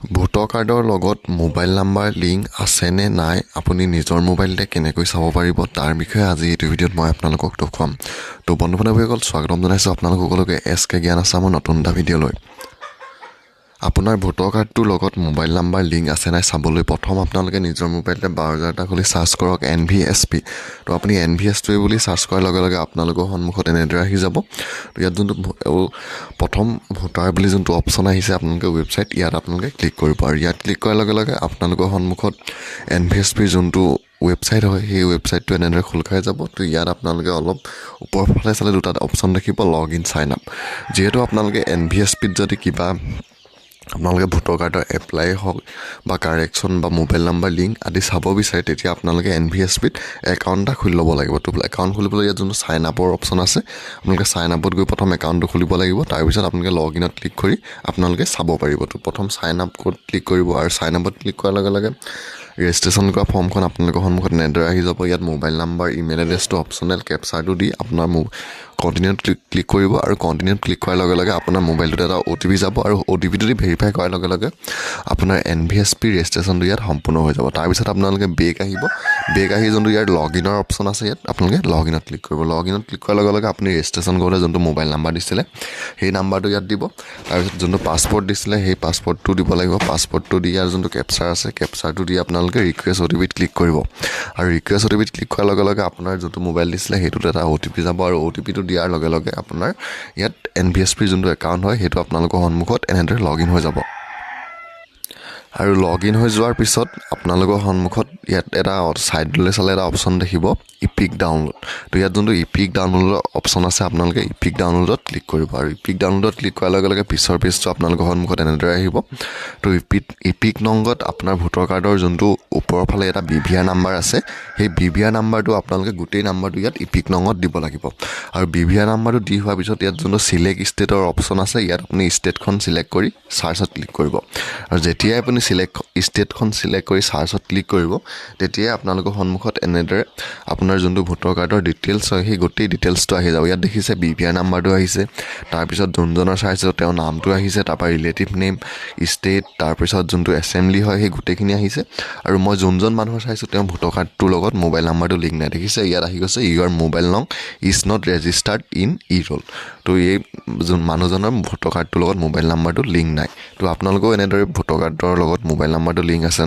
ভোটৰ কাৰ্ডৰ লগত মোবাইল নাম্বাৰ লিংক আছে নে নাই আপুনি নিজৰ মোবাইলতে কেনেকৈ চাব পাৰিব তাৰ বিষয়ে আজি এইটো ভিডিঅ'ত মই আপোনালোকক দেখুৱাম। তো বন্ধু বান্ধৱীসকল স্বাগতম জনাইছোঁ আপোনালোক সকলোকে এছ কে জ্ঞান আছামৰ নতুন এটা ভিডিঅ'লৈ। আপোনাৰ ভোটৰ কাৰ্ডটোৰ লগত মোবাইল নাম্বাৰ লিংক আছে নাই চাবলৈ প্ৰথম আপোনালোকে নিজৰ মোবাইলতে ব্ৰাউজাৰ এটা খুলি চাৰ্চ কৰক এন ভি এছ পি তো আপুনি এন ভি এছ পি বুলি চাৰ্চ কৰাৰ লগে লগে আপোনালোকৰ সন্মুখত এনেদৰে আহি যাব। তো ইয়াত যোনটো প্ৰথম ভোটাৰ বুলি যোনটো অপশ্যন আহিছে আপোনালোকে ৱেবছাইট ইয়াত আপোনালোকে ক্লিক কৰিব। আৰু ইয়াত ক্লিক কৰাৰ লগে লগে আপোনালোকৰ সন্মুখত এন ভি এছ পিৰ যোনটো ৱেবছাইট হয় সেই ৱেবছাইটটো এনেদৰে খোল খাই যাব। তো ইয়াত আপোনালোকে অলপ ওপৰৰ ফালে চালে দুটা অপশ্যন দেখিব লগ ইন চাইন আপ যিহেতু আপোনালোকে এন ভি এছ পিত যদি কিবা আপোনালোকে ভোটৰ কাৰ্ডৰ এপ্লাই হওক বা কাৰেকশ্যন বা মোবাইল নাম্বাৰ লিংক আদি চাব বিচাৰে তেতিয়া আপোনালোকে এন ভি এছ পিত একাউণ্ট এটা খুলি ল'ব লাগিব। তো একাউণ্ট খুলিবলৈ ইয়াত যোনটো চাইন আপৰ অপশ্যন আছে আপোনালোকে চাইন আপত গৈ প্ৰথম একাউণ্টটো খুলিব লাগিব। তাৰপিছত আপোনালোকে লগ ইনত ক্লিক কৰি আপোনালোকে চাব পাৰিব। তো প্ৰথম চাইন আপ ক'ত ক্লিক কৰিব? আৰু চাইন আপত ক্লিক কৰাৰ লগে লগে ৰেজিষ্ট্ৰেশ্যন কৰা ফৰ্মখন আপোনালোকৰ সন্মুখত এনেদৰে আহি যাব। ইয়াত মোবাইল নাম্বাৰ ইমেইল এড্ৰেছটো অপশ্যনেল কেপচাৰটো দি আপোনাৰ কণ্টিনিউত ক্লিক ক্লিক কৰিব আৰু কণ্টিনিউত ক্লিক কৰাৰ লগে লগে আপোনাৰ মোবাইলটোত এটা অ' টি পি যাব আৰু অ' টি পিটো দি ভেৰিফাই কৰাৰ লগে লগে আপোনাৰ এন ভি এছ পি ৰেজিষ্ট্ৰেশ্যনটো ইয়াত সম্পূৰ্ণ হৈ যাব। তাৰপিছত আপোনালোকে বেক আহিব। বেক আহি যোনটো ইয়াৰ লগ ইনৰ অপশ্যন আছে ইয়াত আপোনালোকে লগ ইনত ক্লিক কৰিব। লগ ইনত ক্লিক কৰাৰ লগে লগে আপুনি ৰেজিষ্ট্ৰেশ্যন কৰোঁতে যোনটো মোবাইল নাম্বাৰ দিছিলে সেই নাম্বাৰটো ইয়াত দিব। তাৰপিছত যোনটো পাছপৰ্ট দিছিলে সেই পাছপৰ্টটো দিব লাগিব। পাছপৰ্টটো দি ইয়াৰ যোনটো কেপচাৰ আছে কেপচাৰটো দি আপোনালোকে ৰিকুৱেষ্ট অ' টি পিত ক্লিক কৰিব। আৰু ৰিকুৱেষ্ট অ' টি পিত ক্লিক কৰাৰ লগে লগে আপোনাৰ যোনটো মোবাইল দিছিলে সেইটোত এটা অ' টি পি যাব আৰু অ' টি পিটো দিয়াৰ লগে লগে আপোনাৰ ইয়াত এন ভি এছ পিৰ যোনটো একাউণ্ট হয় সেইটো আপোনালোকৰ সন্মুখত এনেদৰে লগ ইন হৈ যাব। আৰু লগ ইন হৈ যোৱাৰ পিছত আপোনালোকৰ সন্মুখত ইয়াত এটা ছাইডলৈ চালে এটা অপশ্যন দেখিব ইপিক ডাউনলোড তো ইয়াত যোনটো ইপিক ডাউনলোডৰ অপশ্যন আছে আপোনালোকে ইপিক ডাউনলোডত ক্লিক কৰিব। আৰু ইপিক ডাউনলোডত ক্লিক কৰাৰ লগে লগে পিছৰ পেজটো আপোনালোকৰ সন্মুখত এনেদৰে আহিব। তো ইপিক ইপিক নংগত আপোনাৰ ভোটৰ কাৰ্ডৰ যোনটো ওপৰৰ ফালে এটা বি ভি আৰ নাম্বাৰ আছে সেই বি ভি আৰ নাম্বাৰটো আপোনালোকে গোটেই নাম্বাৰটো ইয়াত ইপিক নঙত দিব লাগিব। আৰু বি ভি আৰ নাম্বাৰটো দি হোৱাৰ পিছত ইয়াত যোনটো চিলেক্ট ষ্টেটৰ অপশ্যন আছে ইয়াত আপুনি ষ্টেটখন চিলেক্ট কৰি চাৰ্চত ক্লিক কৰিব। আৰু যেতিয়াই আপুনি চিলেক্ট ষ্টেটখন চিলেক্ট কৰি চাৰ্চত ক্লিক কৰিব তেতিয়াই আপোনালোকৰ সন্মুখত এনেদৰে আপোনাৰ যোনটো ভোটৰ কাৰ্ডৰ ডিটেইলছ হয় সেই গোটেই ডিটেইলছটো আহি যাব। ইয়াত দেখিছে বি ভি আৰ নাম্বাৰটো আহিছে তাৰপিছত যোনজনৰ চাইছোঁ তেওঁৰ নামটো আহিছে তাৰপৰা ৰিলেটিভ নেম ষ্টেট তাৰপিছত যোনটো এছেম্বলি হয় সেই গোটেইখিনি আহিছে। আৰু মই যোনজন মানুহৰ চাইছোঁ তেওঁ ভোটৰ কাৰ্ডটোৰ লগত মোবাইল নাম্বাৰটো লিংক নাই। দেখিছে ইয়াত আহি গৈছে ইউৰ মোবাইল নং is not registered in e roll তো এই যোন মানুহজনৰ ভোটৰ কাৰ্ডটোৰ লগত মোবাইল নাম্বাৰটো লিংক নাই। তো আপোনালোকেও এনেদৰে ভোটৰ কাৰ্ডৰ লগত মোবাইল নাম্বাৰটো লিংক আছে।